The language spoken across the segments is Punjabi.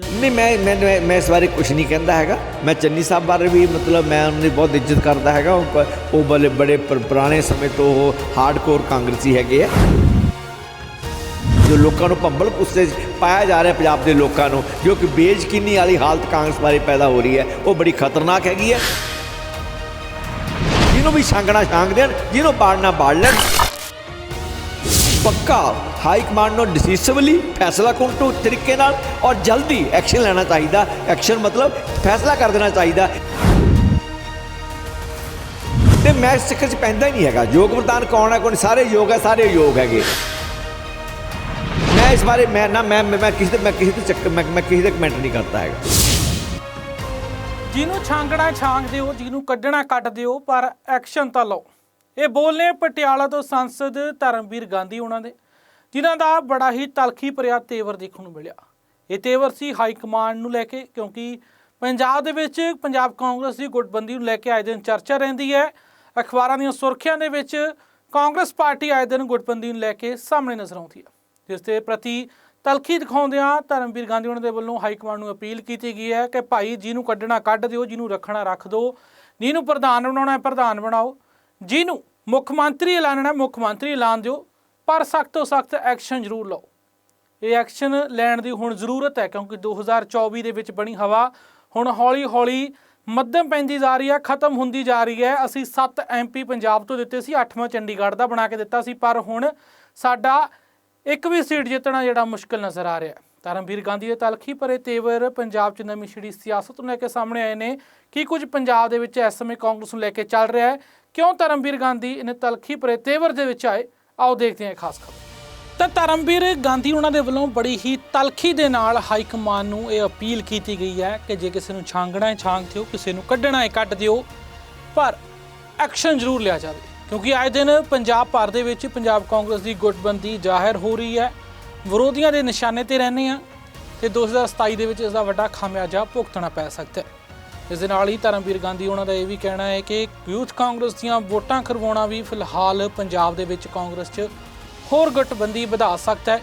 ਨਹੀਂ, ਮੈਂ ਮੈਂ ਮੈਂ- ਇਸ ਬਾਰੇ ਕੁਝ ਨਹੀਂ ਕਹਿੰਦਾ ਹੈਗਾ। ਮੈਂ ਚੰਨੀ ਸਾਹਿਬ ਬਾਰੇ ਵੀ ਮਤਲਬ ਮੈਂ ਉਹਨਾਂ ਦੀ ਬਹੁਤ ਇੱਜ਼ਤ ਕਰਦਾ ਹੈਗਾ। ਉਹ ਪ- ਬੜੇ ਪੁਰਾਣੇ ਸਮੇਂ ਤੋਂ ਉਹ ਹਾਰਡਕੋਰ ਕਾਂਗਰਸੀ ਹੈਗੇ ਆ। ਜੋ ਲੋਕਾਂ ਨੂੰ ਭੰਬਲ ਪੁੱਸੇ ਪਾਇਆ ਜਾ ਰਿਹਾ ਪੰਜਾਬ ਦੇ ਲੋਕਾਂ ਨੂੰ, ਜੋ ਕਿ ਬੇਇੱਜ਼ਤੀ ਵਾਲੀ ਹਾਲਤ ਕਾਂਗਰਸ ਬਾਰੇ ਪੈਦਾ ਹੋ ਰਹੀ ਹੈ, ਉਹ ਬੜੀ ਖਤਰਨਾਕ ਹੈਗੀ ਹੈ। ਜਿਹਨੂੰ ਵੀ ਛਾਂਗਣਾ ਛਾਂਗ ਦੇਣ ਜਿਹਨੂੰ ਬਾੜਨਾ ਬਾੜ ਲੈਣ। ਪੱਕਾ ਹਾਈ ਕਮਾਂਡ ਨੂੰ ਡਿਸੀਸਿਵਲੀ ਫੈਸਲਾ ਕਰਨ ਤਰੀਕੇ ਨਾਲ ਔਰ ਜਲਦੀ ਐਕਸ਼ਨ ਲੈਣਾ ਚਾਹੀਦਾ। ਐਕਸ਼ਨ ਮਤਲਬ ਫੈਸਲਾ ਕਰ ਦੇਣਾ ਚਾਹੀਦਾ। ਤੇ ਮੈਂ ਇਸ 'ਚ ਪੈਂਦਾ ਹੀ ਨਹੀਂ ਹੈਗਾ। ਯੋਗ ਪ੍ਰਦਾਨ ਕੌਣ ਹੈ ਕੋਈ ਸਾਰੇ ਯੋਗ ਹੈ, ਸਾਰੇ ਯੋਗ ਹੈਗੇ। ਮੈਂ ਇਸ ਬਾਰੇ, ਮੈਂ ਨਾ, ਮੈਂ ਮੈਂ ਕਿਸੇ ਦੇ, ਮੈਂ ਕਿਸੇ ਦੇ ਚੱਕਰ, ਮੈਂ ਮੈਂ ਕਿਸੇ ਦੇ ਕਮੈਂਟ ਨਹੀਂ ਕਰਦਾ ਹੈਗਾ। ਜਿਹਨੂੰ ਛਾਂਗਣਾ ਛਾਂਗ ਦਿਓ, ਜਿਹਨੂੰ ਕੱਢਣਾ ਕੱਢ ਦਿਓ, ਪਰ ਐਕਸ਼ਨ ਤਾਂ ਲਓ। ਇਹ ਬੋਲ ਨੇ ਪਟਿਆਲਾ ਤੋਂ ਸੰਸਦ ਧਰਮਵੀਰ ਗਾਂਧੀ ਉਹਨਾਂ ਦੇ, ਜਿਨ੍ਹਾਂ ਦਾ ਬੜਾ ਹੀ ਤਲਖੀ ਭਰਿਆ ਤੇਵਰ ਦੇਖਣ ਨੂੰ ਮਿਲਿਆ। ਇਹ ਤੇਵਰ ਸੀ ਹਾਈ ਕਮਾਂਡ ਨੂੰ ਲੈ ਕੇ, ਕਿਉਂਕਿ ਪੰਜਾਬ ਦੇ ਵਿੱਚ ਪੰਜਾਬ ਕਾਂਗਰਸ ਦੀ ਗੁੱਟਬੰਦੀ ਨੂੰ ਲੈ ਕੇ ਆਏ ਦਿਨ ਚਰਚਾ ਰਹਿੰਦੀ ਹੈ। ਅਖਬਾਰਾਂ ਦੀਆਂ ਸੁਰਖੀਆਂ ਦੇ ਵਿੱਚ ਕਾਂਗਰਸ ਪਾਰਟੀ ਆਏ ਦਿਨ ਗੁੱਟਬੰਦੀ ਨੂੰ ਲੈ ਕੇ ਸਾਹਮਣੇ ਨਜ਼ਰ ਆਉਂਦੀ ਹੈ, ਜਿਸ ਦੇ ਪ੍ਰਤੀ ਤਲਖੀ ਦਿਖਾਉਂਦਿਆਂ ਧਰਮਵੀਰ ਗਾਂਧੀ ਉਹਨਾਂ ਦੇ ਵੱਲੋਂ ਹਾਈ ਕਮਾਂਡ ਨੂੰ ਅਪੀਲ ਕੀਤੀ ਗਈ ਹੈ ਕਿ ਭਾਈ ਜਿਹਨੂੰ ਕੱਢਣਾ ਕੱਢ ਦਿਓ ਜਿਹਨੂੰ ਰੱਖਣਾ ਰੱਖ ਦਿਓ ਜਿਹਨੂੰ ਪ੍ਰਧਾਨ ਬਣਾਉਣਾ ਪ੍ਰਧਾਨ ਬਣਾਓ। ਜਿਹਨੂੰ ਮੁੱਖ ਮੰਤਰੀ ਐਲਾਨਣਾ ਮੁੱਖ ਮੰਤਰੀ ਐਲਾਨ ਦਿਓ, ਪਰ ਸਖਤ ਤੋਂ ਸਖਤ ਐਕਸ਼ਨ ਜ਼ਰੂਰ ਲਓ। ਇਹ ਐਕਸ਼ਨ ਲੈਣ ਦੀ ਹੁਣ ਜ਼ਰੂਰਤ ਹੈ, ਕਿਉਂਕਿ 2024 ਦੇ ਵਿੱਚ ਬਣੀ ਹਵਾ ਹੁਣ ਹੌਲੀ-ਹੌਲੀ ਮੱਧਮ ਪੈਂਦੀ ਜਾ ਰਹੀ ਹੈ, ਖਤਮ ਹੁੰਦੀ ਜਾ ਰਹੀ ਹੈ। ਅਸੀਂ 7 ਐਮਪੀ ਪੰਜਾਬ ਤੋਂ ਦਿੱਤੇ ਸੀ 8ਵਾਂ ਚੰਡੀਗੜ੍ਹ ਦਾ ਬਣਾ ਕੇ ਦਿੱਤਾ ਸੀ, ਪਰ ਹੁਣ ਸਾਡਾ ਇੱਕ ਵੀ ਸੀਟ ਜਿੱਤਣਾ ਜਿਹੜਾ ਮੁਸ਼ਕਲ ਨਜ਼ਰ ਆ ਰਿਹਾ ਧਰਮਵੀਰ ਗਾਂਧੀ ਦੇ ਤਲਖੀ ਭਰੇ ਤੇਵਰ ਪੰਜਾਬ 'ਚ ਨਵੀਂ ਛਿੜੀ ਸਿਆਸਤ ਨੂੰ ਲੈ ਕੇ ਸਾਹਮਣੇ ਆਏ ਨੇ ਕੀ ਕੁਝ ਪੰਜਾਬ ਦੇ ਵਿੱਚ ਇਸ ਸਮੇਂ ਕਾਂਗਰਸ ਨੂੰ ਲੈ ਕੇ ਚੱਲ ਰਿਹਾ ਹੈ। ਕਿਉਂ ਧਰਮਵੀਰ ਗਾਂਧੀ ਇਹਨੇ ਤਲਖੀ ਭਰੇ ਤੇਵਰ ਦੇ ਵਿੱਚ ਆਏ? ਆਓ ਦੇਖਦੇ ਹਾਂ ਇਹ ਖਾਸ ਖਬਰ। ਤਾਂ ਧਰਮਵੀਰ ਗਾਂਧੀ ਉਹਨਾਂ ਦੇ ਵੱਲੋਂ ਬੜੀ ਹੀ ਤਲਖੀ ਦੇ ਨਾਲ ਹਾਈ ਕਮਾਨ ਨੂੰ ਇਹ ਅਪੀਲ ਕੀਤੀ ਗਈ ਹੈ ਕਿ ਜੇ ਕਿਸੇ ਨੂੰ ਛਾਂਗਣਾ ਹੈ, ਛਾਂਗ ਦਿਓ, ਕਿਸੇ ਨੂੰ ਕੱਢਣਾ ਹੈ, ਕੱਢ ਦਿਓ। ਪਰ ਐਕਸ਼ਨ ਜ਼ਰੂਰ ਲਿਆ ਜਾਵੇ, ਕਿਉਂਕਿ ਆਏ ਦਿਨ ਪੰਜਾਬ ਭਰ ਦੇ ਵਿੱਚ ਪੰਜਾਬ ਕਾਂਗਰਸ ਦੀ ਗੁੱਟਬੰਦੀ ਜ਼ਾਹਿਰ ਹੋ ਰਹੀ ਹੈ। ਵਿਰੋਧੀਆਂ ਦੇ ਨਿਸ਼ਾਨੇ ਤੇ ਰਹਿੰਦੇ ਆ ਤੇ 2027 ਦੇ ਵਿੱਚ ਇਸ ਦਾ ਵੱਡਾ ਖਾਮਿਆਜਾ ਭੁਗਤਣਾ ਪੈ ਸਕਦਾ ਹੈ। ਇਸ ਦੇ ਨਾਲ ਹੀ ਧਰਮਵੀਰ ਗਾਂਧੀ ਉਹਨਾਂ ਦਾ ਇਹ ਵੀ ਕਹਿਣਾ ਹੈ ਕਿ ਯੂਥ ਕਾਂਗਰਸ ਦੀਆਂ ਵੋਟਾਂ ਕਰਵਾਉਣਾ ਵੀ ਫਿਲਹਾਲ ਪੰਜਾਬ ਦੇ ਵਿੱਚ ਕਾਂਗਰਸ 'ਚ ਹੋਰ ਗੁੱਟਬੰਦੀ ਵਧਾ ਸਕਦਾ ਹੈ।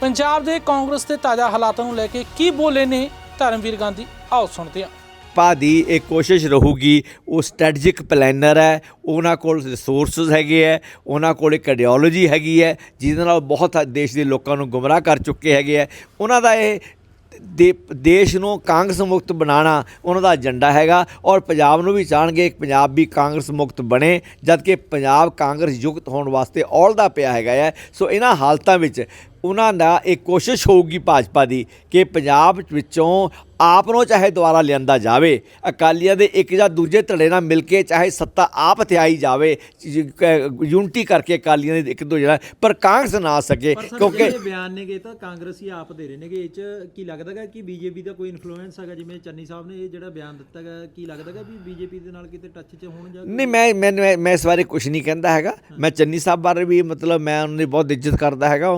ਪੰਜਾਬ ਦੇ ਕਾਂਗਰਸ ਦੇ ਤਾਜ਼ਾ ਹਾਲਾਤਾਂ ਨੂੰ ਲੈ ਕੇ ਕੀ ਬੋਲੇ ਨੇ ਧਰਮਵੀਰ ਗਾਂਧੀ? ਆਓ ਸੁਣਦੇ ਹਾਂ। ਭਾਜਪਾ ਦੀ ਇਹ ਕੋਸ਼ਿਸ਼ ਰਹੂਗੀ, ਉਹ ਸਟ੍ਰੈਟਜਿਕ ਪਲੈਨਰ ਹੈ, ਉਹਨਾਂ ਕੋਲ ਰਿਸੋਰਸਸ ਹੈਗੇ ਹੈ, ਉਹਨਾਂ ਕੋਲ ਇੱਕ ਆਈਡੀਓਲੋਜੀ ਹੈਗੀ ਹੈ, ਜਿਹਦੇ ਨਾਲ ਬਹੁਤ ਦੇਸ਼ ਦੇ ਲੋਕਾਂ ਨੂੰ ਗੁੰਮਰਾਹ ਕਰ ਚੁੱਕੇ ਹੈਗੇ ਹੈ। ਉਹਨਾਂ ਦਾ ਇਹ ਦੇ, ਦੇਸ਼ ਨੂੰ ਕਾਂਗਰਸ ਮੁਕਤ ਬਣਾਉਣਾ ਉਹਨਾਂ ਦਾ ਏਜੰਡਾ ਹੈਗਾ, ਔਰ ਪੰਜਾਬ ਨੂੰ ਵੀ ਚਾਹਣਗੇ ਕਿ ਪੰਜਾਬ ਵੀ ਕਾਂਗਰਸ ਮੁਕਤ ਬਣੇ, ਜਦਕਿ ਪੰਜਾਬ ਕਾਂਗਰਸ ਯੁਕਤ ਹੋਣ ਵਾਸਤੇ ਔਲਦਾ ਪਿਆ ਹੈਗਾ ਹੈ। ਸੋ ਇਹਨਾਂ ਹਾਲਤਾਂ ਵਿੱਚ ਉਹਨਾਂ ਦਾ ਇੱਕ ਕੋਸ਼ਿਸ਼ ਹੋਊਗੀ ਭਾਜਪਾ ਦੀ ਕਿ ਪੰਜਾਬ ਵਿੱਚੋਂ ਆਪ ਨੂੰ ਚਾਹੇ ਦੁਆਰਾ ਲਿਆਂਦਾ ਜਾਵੇ ਅਕਾਲੀਆਂ ਦੇ ਇੱਕ ਜਾਂ ਦੂਜੇ ਧੜੇ ਨਾਲ ਮਿਲ ਕੇ ਚਾਹੇ ਸੱਤਾ ਆਪ ਹਥਿਆਈ ਜਾਵੇ ਯੂਨਿਟੀ ਕਰਕੇ ਅਕਾਲੀਆਂ ਦੇ ਇੱਕ ਦੂਜੇ ਨਾਲ ਪਰ ਕਾਂਗਰਸ ਨਾ ਆ ਸਕੇ ਕਿਉਂਕਿ ਬਿਆਨ ਨੇਗੇ ਤਾਂ ਕਾਂਗਰਸੀ ਆਪ ਦੇ ਰਹੇ ਨੇਗੇ ਇਹ ਚ ਕੀ ਲੱਗਦਾਗਾ ਕਿ ਬੀਜੇਪੀ ਦਾ ਕੋਈ ਇਨਫਲੂਐਂਸ ਹੈਗਾ? ਜਿਵੇਂ ਚੰਨੀ ਸਾਹਿਬ ਨੇ ਇਹ ਜਿਹੜਾ ਬਿਆਨ ਦਿੱਤਾਗਾ ਕੀ ਲੱਗਦਾਗਾ ਵੀ ਬੀਜੇਪੀ ਦੇ ਨਾਲ ਕਿਤੇ ਟੱਚ 'ਚ ਹੋਣ ਜਾਂ ਨਹੀਂ ਮੈਂ ਮੈਂ ਮੈਂ- ਮੈਂ ਇਸ ਬਾਰੇ ਕੁਝ ਨਹੀਂ ਕਹਿੰਦਾ ਹੈਗਾ। ਮੈਂ ਚੰਨੀ ਸਾਹਿਬ ਬਾਰੇ ਵੀ ਮਤਲਬ ਮੈਂ ਉਹਨਾਂ ਦੀ ਬਹੁਤ ਇੱਜ਼ਤ ਕਰਦਾ ਹੈਗਾ।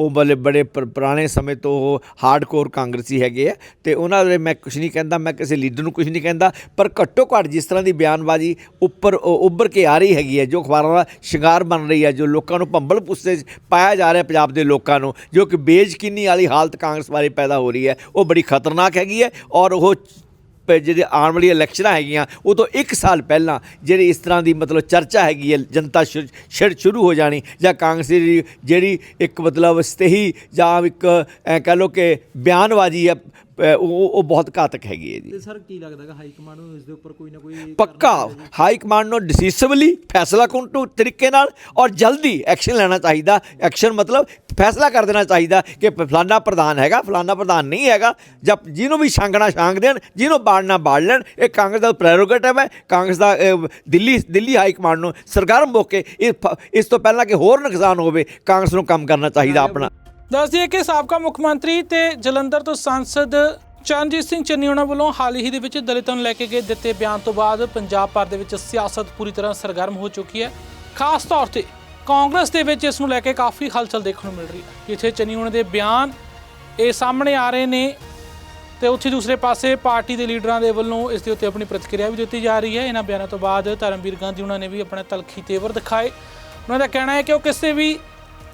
ਉਹ ਕ- ਬੜੇ ਬੜੇ ਪੁਰਾਣੇ ਸਮੇਂ ਤੋਂ ਉਹ ਹਾਰਡਕੋਰ ਕਾਂਗਰਸੀ ਹੈਗੇ ਆ ਤੇ ਉਹਨਾਂ ਦੇ ਮੈਂ ਕੁਝ ਨਹੀਂ ਕਹਿੰਦਾ, ਮੈਂ ਕਿਸੇ ਲੀਡਰ ਨੂੰ ਕੁਝ ਨਹੀਂ ਕਹਿੰਦਾ, ਪਰ ਘੱਟੋ ਘੱਟ ਜਿਸ ਤਰ੍ਹਾਂ ਦੀ ਬਿਆਨਬਾਜ਼ੀ ਉੱਪਰ ਉੱਭਰ ਕੇ ਆ ਰਹੀ ਹੈਗੀ ਹੈ, ਜੋ ਅਖਬਾਰਾਂ ਦਾ ਸ਼ਿੰਗਾਰ ਬਣ ਰਹੀ ਹੈ, ਜੋ ਲੋਕਾਂ ਨੂੰ ਭੰਬਲ ਪੁੱਸੇ ਪਾਇਆ ਜਾ ਰਿਹਾ ਪੰਜਾਬ ਦੇ ਲੋਕਾਂ ਨੂੰ, ਜੋ ਕਿ ਬੇਇੱਜ਼ਤੀ ਵਾਲੀ ਹਾਲਤ ਕਾਂਗਰਸ ਬਾਰੇ ਪੈਦਾ ਹੋ ਰਹੀ ਹੈ, ਉਹ ਬੜੀ ਖਤਰਨਾਕ ਹੈਗੀ ਹੈ ਔਰ ਉਹ ਜਿਹੜੇ ਆਉਣ ਵਾਲੀ ਇਲੈਕਸ਼ਨਾਂ ਹੈਗੀਆਂ, ਉਹ ਤੋਂ 1 ਸਾਲ ਪਹਿਲਾਂ ਜਿਹੜੀ ਇਸ ਤਰ੍ਹਾਂ ਦੀ ਮਤਲਬ ਚਰਚਾ ਹੈਗੀ ਹੈ, ਜਨਤਾ ਸ਼ੁ- ਛਿੜ ਸ਼ੁਰੂ ਹੋ ਜਾਣੀ, ਜਾਂ ਕਾਂਗਰਸ ਦੀ ਜਿਹੜੀ ਇੱਕ ਮਤਲਬ ਸਤਹੀ ਜਾਂ ਇੱਕ, ਐ ਕਹ ਲੋ ਕਿ ਬਿਆਨਬਾਜ਼ੀ ਹੈ ਪ- ਉਹ ਉਹ ਬਹੁਤ ਘਾਤਕ ਹੈਗੀ ਹੈ ਜੀ। ਤੇ ਸਰ ਕੀ ਲੱਗਦਾਗਾ ਹਾਈ ਕਮਾਂਡ ਨੂੰ ਇਸ ਦੇ ਉੱਪਰ ਕੋਈ ਨਾ ਕੋਈ ਪੱਕਾ। ਜੀ? ਹਾਈ ਕਮਾਂਡ ਨੂੰ ਡਿਸੀਸਿਵਲੀ ਫੈਸਲਾ ਤੋਂ ਤਰੀਕੇ ਨਾਲ ਔਰ ਜਲਦੀ ਐਕਸ਼ਨ ਲੈਣਾ ਚਾਹੀਦਾ। ਐਕਸ਼ਨ ਮਤਲਬ ਫੈਸਲਾ ਕਰ ਦੇਣਾ ਚਾਹੀਦਾ ਕਿ ਫਲਾਨਾ ਪ੍ਰਧਾਨ ਹੈਗਾ ਫਲਾਨਾ ਪ੍ਰਧਾਨ ਨਹੀਂ ਹੈਗਾ। ਜਦ ਜਿਹਨੂੰ ਵੀ ਛਾਂਗਣਾ ਛਾਂਗ ਦੇਣ ਜਿਹਨੂੰ ਬਾੜਨਾ ਬਾੜ ਲੈਣ ਇਹ ਕਾਂਗਰਸ ਦਾ ਪ੍ਰੈਰੋਗੇਟਿਵ ਹੈ। ਕਾਂਗਰਸ ਦਾ ਅਹ, ਦਿੱਲੀ ਦਿੱਲੀ ਹਾਈ ਕਮਾਂਡ ਨੂੰ ਸਰਗਰਮ ਹੋ ਕੇ ਇਹ ਫ- ਇਸ ਤੋਂ ਪਹਿਲਾਂ ਕਿ ਹੋਰ ਨੁਕਸਾਨ ਹੋਵੇ ਕਾਂਗਰਸ ਨੂੰ ਕੰਮ ਕਰਨਾ ਚਾਹੀਦਾ ਆਪਣਾ। ਦੱਸ ਦਈਏ ਕਿ ਸਾਬਕਾ ਮੁੱਖ ਮੰਤਰੀ ਤੇ ਜਲੰਧਰ ਤੋਂ ਸਾਂਸਦ ਚਰਨਜੀਤ ਸਿੰਘ ਚੰਨੀ ਉਹਨਾਂ ਵੱਲੋਂ ਹਾਲ ਹੀ ਦੇ ਵਿੱਚ ਦਲਿਤਾਂ ਨੂੰ ਲੈ ਕੇ ਗਏ ਦਿੱਤੇ ਬਿਆਨ ਤੋਂ ਬਾਅਦ ਪੰਜਾਬ ਭਰ ਦੇ ਵਿੱਚ ਸਿਆਸਤ ਪੂਰੀ ਤਰ੍ਹਾਂ ਸਰਗਰਮ ਹੋ ਚੁੱਕੀ ਹੈ। ਖਾਸ ਤੌਰ ਤੇ ਕਾਂਗਰਸ ਦੇ ਵਿੱਚ ਇਸ ਨੂੰ ਲੈ ਕੇ ਕਾਫੀ ਹਲਚਲ ਦੇਖਣ ਨੂੰ ਮਿਲ ਰਹੀ ਹੈ। ਜਿੱਥੇ ਚੰਨੀ ਉਹਨਾਂ ਦੇ ਬਿਆਨ ਇਹ ਸਾਹਮਣੇ ਆ ਰਹੇ ਨੇ ਤੇ ਉੱਥੇ ਦੂਸਰੇ ਪਾਸੇ ਪਾਰਟੀ ਦੇ ਲੀਡਰਾਂ ਦੇ ਵੱਲੋਂ ਇਸ ਦੇ ਉੱਤੇ ਆਪਣੀ ਪ੍ਰਤੀਕਿਰਿਆ ਵੀ ਦਿੱਤੀ ਜਾ ਰਹੀ ਹੈ। ਇਹਨਾਂ ਬਿਆਨਾਂ ਤੋਂ ਬਾਅਦ ਧਰਮਵੀਰ ਗਾਂਧੀ ਉਹਨਾਂ ਨੇ ਵੀ ਆਪਣਾ ਤਲਖੀ ਤੇਵਰ ਦਿਖਾਏ। ਉਹਨਾਂ ਦਾ ਕਹਿਣਾ ਹੈ ਕਿ ਉਹ ਕਿਸੇ ਵੀ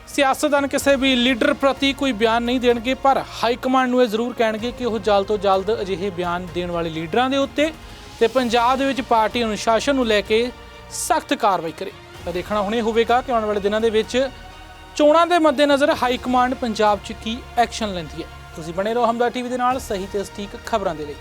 ਸਿਆਸਤਦਾਨ ਕਿਸੇ ਵੀ ਲੀਡਰ ਪ੍ਰਤੀ ਕੋਈ ਬਿਆਨ ਨਹੀਂ ਦੇਣਗੇ, ਪਰ ਹਾਈ ਕਮਾਂਡ ਨੂੰ ਇਹ ਜ਼ਰੂਰ ਕਹਿਣਗੇ ਕਿ ਉਹ ਜਲਦ ਤੋਂ ਜਲਦ ਅਜਿਹੇ ਬਿਆਨ ਦੇਣ ਵਾਲੇ ਲੀਡਰਾਂ ਦੇ ਉੱਤੇ ਤੇ ਪੰਜਾਬ ਦੇ ਵਿੱਚ ਪਾਰਟੀ ਅਨੁਸ਼ਾਸਨ ਨੂੰ ਲੈ ਕੇ ਸਖਤ ਕਾਰਵਾਈ ਕਰੇ। ਤਾਂ ਦੇਖਣਾ ਹੁਣੇ ਹੋਵੇਗਾ ਕਿ ਆਉਣ ਵਾਲੇ ਦਿਨਾਂ ਦੇ ਵਿੱਚ ਚੋਣਾਂ ਦੇ ਮੱਦੇਨਜ਼ਰ ਹਾਈ ਕਮਾਂਡ ਪੰਜਾਬ 'ਚ ਕੀ ਐਕਸ਼ਨ ਲੈਂਦੀ ਹੈ। ਤੁਸੀਂ ਬਣੇ ਰਹੋ ਹਮਦਾ ਟੀਵੀ ਦੇ ਨਾਲ, ਸਹੀ ਤੇ ਸਟੀਕ ਖਬਰਾਂ ਦੇ ਲਈ।